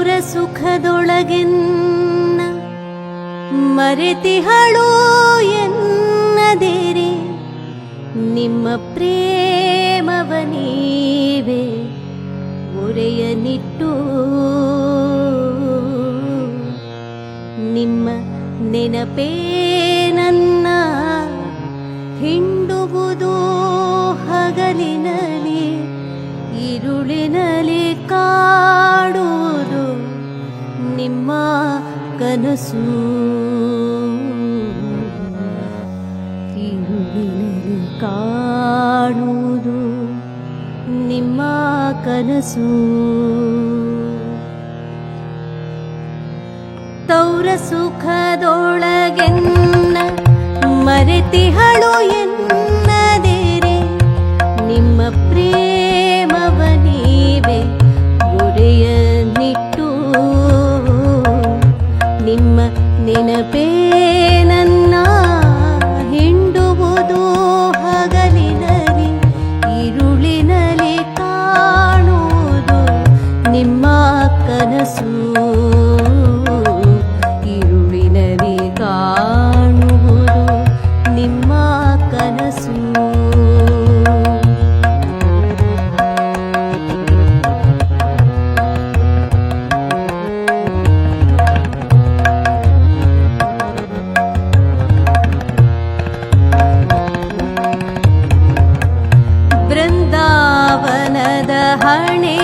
ಮಧುರ ಸುಖದೊಳಗೆನ್ನ ಮರೆತಿಹಳೋ ಎನ್ನದೇರಿ. ನಿಮ್ಮ ಪ್ರೇಮವನೀವೆ ಒರೆಯ ನಿಟ್ಟು. ನಿಮ್ಮ ನೆನಪೇ ನನ್ನ ಹಿಂಡುವುದು ಹಗಲಿನಲ್ಲಿ ಕಾ ನಿಮ್ಮ ಕನಸು. ತಿಂಡಿನಲ್ಲಿ ಕಾಣುವುದು ನಿಮ್ಮ ಕನಸು. ತೌರ ಸುಖದೊಳಗೆನ್ನ ಮರೆತಿಹಳು ದಿನ ಪೇನ ಹಣೆ